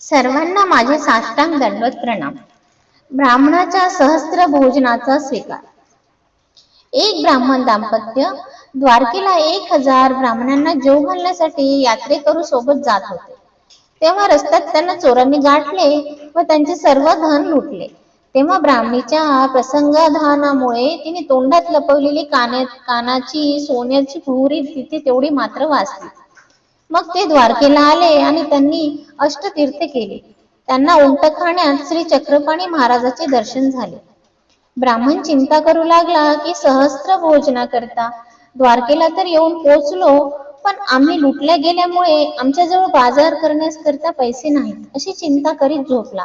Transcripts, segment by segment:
सर्वांना माझे साष्टांग दंडवत प्रणाम. ब्राह्मणाच्या सहस्त्र भोजनाचा स्वीकार. एक ब्राह्मण दाम्पत्य द्वारकेला एक हजार ब्राह्मणांना जेव घालण्यासाठी यात्रेकरू सोबत जात होते. तेव्हा रस्त्यात त्यांना चोरांनी गाठले व त्यांचे सर्व धन लुटले. तेव्हा ब्राह्मणीच्या प्रसंगाधानामुळे तिने तोंडात लपवलेली काना कानाची सोन्याची भुवरी तिथे तेवढी मात्र वाचली. मग ते द्वारकेला आले आणि त्यांनी अष्टतीर्थ केले. त्यांना उंटखाण्यात श्री चक्रपाणी महाराजाचे दर्शन झाले. ब्राह्मण चिंता करू लागला की सहस्त्र भोजना करता द्वारकेला तर येऊन पोचलो पण आम्ही लुटल्या गेल्यामुळे आमच्याजवळ बाजार करण्यास करता पैसे नाहीत अशी चिंता करीत झोपला.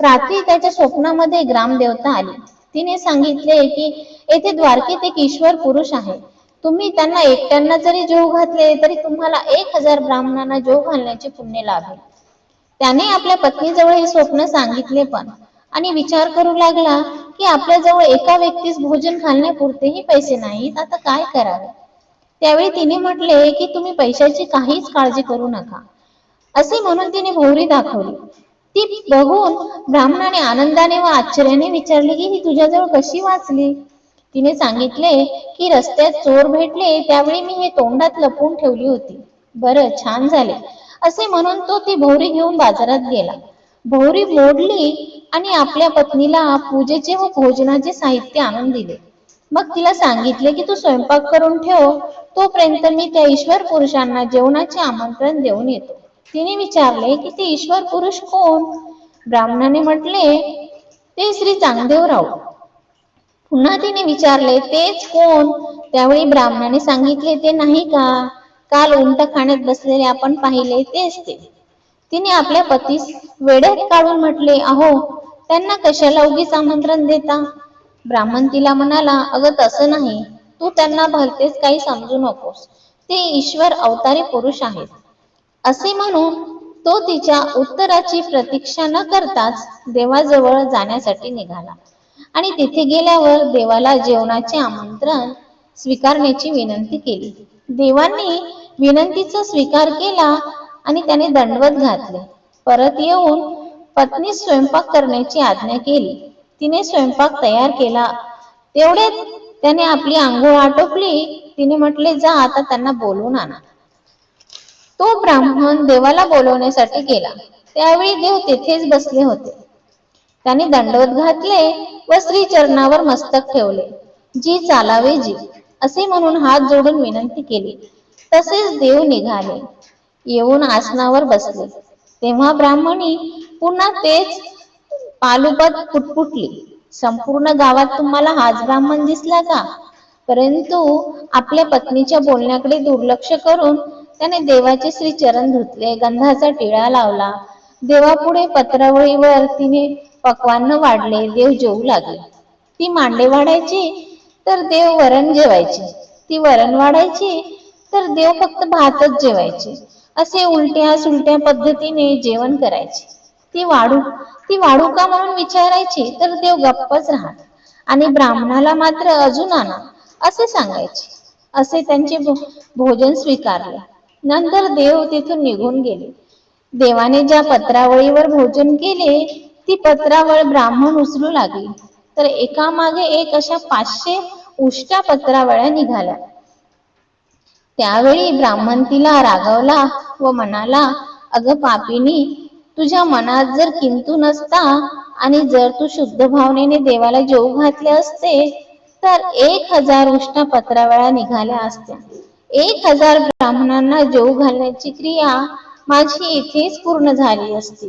रात्री त्याच्या स्वप्नामध्ये ग्रामदेवता आली. तिने सांगितले की येथे द्वारकेत एक ईश्वर पुरुष आहे. तुम्ही त्यांना एकट्यांना जरी जेव घातले तरी तुम्हाला एक हजार ब्राह्मणांना जेव घालण्याचे पुण्य लाभेल. त्याने आपल्या पत्नीजवळ हे स्वप्न सांगितले पण. आणि विचार करू लागला की आपल्याजवळ एका व्यक्तीस भोजन घालण्यापुरतेही पैसे नाहीत आता काय करावे? त्यावेळी तिने म्हटले की तुम्ही पैशाची काहीच काळजी करू नका. असे म्हणून तिने भोवरी दाखवली. ती बघून ब्राह्मणाने आनंदाने व आश्चर्याने विचारले की ही तुझ्याजवळ कशी वाचली? तिने सांगितले की रस्त्यात चोर भेटले त्यावेळी मी हे तोंडात लपवून ठेवली होती. बरं छान झाले. असे म्हणून तो ती भोवरी घेऊन बाजारात गेला. भोवरी मोडली आणि आपल्या पत्नीला पूजेचे व भोजनाचे साहित्य आणून दिले. मग तिला सांगितले की तू स्वयंपाक करून ठेव तोपर्यंत मी त्या ईश्वर पुरुषांना जेवणाचे आमंत्रण देऊन येतो. तिने विचारले की ते ईश्वर पुरुष कोण? ब्राह्मणाने म्हटले ते श्री चांगदेवराव. पुन्हा तिने विचारले तेच कोण? त्यावेळी ब्राह्मणाने सांगितले ते नाही का? काल उंट खाण्यात बसलेले आपण पाहिले तेच ते. तिने आपल्या पतीस वेड्यात काढून म्हटले अहो त्यांना कशाला उगीच आमंत्रण देता? ब्राह्मण तिला म्हणाला अगं तसं नाही. तू त्यांना भलतेच काही समजू नकोस. ते ईश्वर अवतारी पुरुष आहेत. असे म्हणून तो तिच्या उत्तराची प्रतीक्षा न करताच देवाजवळ जाण्यासाठी निघाला. आणि तिथे गेल्यावर देवाला जेवणाचे आमंत्रण स्वीकारण्याची विनंती केली. देवांनी विनंतीचा स्वीकार केला आणि त्याने दंडवत घातले. परत येऊन पत्नी स्वयंपाक करण्याची आज्ञा केली. तिने स्वयंपाक तयार केला. तेवढे त्याने आपली आंघोळ आटोपली. तिने म्हटले जा आता त्यांना बोलवून आणा. तो ब्राह्मण देवाला बोलवण्यासाठी गेला. त्यावेळी देव तेथेच बसले होते. त्याने दंडवत घातले. व श्री चरणावर मस्तक ठेवले. जी चालावे जी असे म्हणून हात जोडून विनंती केली. तसेच देव निघाले. येऊन आसनावर बसले. तेव्हा ब्राह्मणी पुन्हा तेच पालुपत पुटपुटली. संपूर्ण गावात तुम्हाला हाच ब्राह्मण दिसला का? परंतु आपल्या पत्नीच्या बोलण्याकडे दुर्लक्ष करून त्याने देवाचे श्री चरण धुतले गंधाचा टिळा लावला. देवापुढे पत्रावळीवर तिने पक्वान्न वाढले देव जेवू लागले ती मांडे वाढायची तर देव वरण जेवायचे. ती वरण वाढायची तर देव फक्त भातच जेवायचे. असे उलट्या सुलट्या पद्धतीने जेवण करायचे. ती वाढू ती वाढू का म्हणून विचारायची तर देव गप्पच राहत आणि ब्राह्मणाला मात्र अजून आणा असे सांगायचे. असे त्यांचे भोजन स्वीकारले. नंतर देव तिथून निघून गेले. देवाने ज्या पत्रावळीवर भोजन केले ती पत्रावळ ब्राह्मण उचलू लागली. तर एकामागे एक अशा पाचशे उष्ट्या पत्रावळ्या निघाल्या. त्यावेळी ब्राह्मण तिला रागवला व म्हणाला अगं पापिनी तुझ्या मनात जर किंतू नसता आणि जर तू शुद्ध भावनेने देवाला जेऊ घातले असते तर एक हजार उष्णा पत्रावळ्या निघाल्या असत्या. एक हजार ब्राह्मणांना जेऊ घालण्याची क्रिया माझी इथेच पूर्ण झाली असती.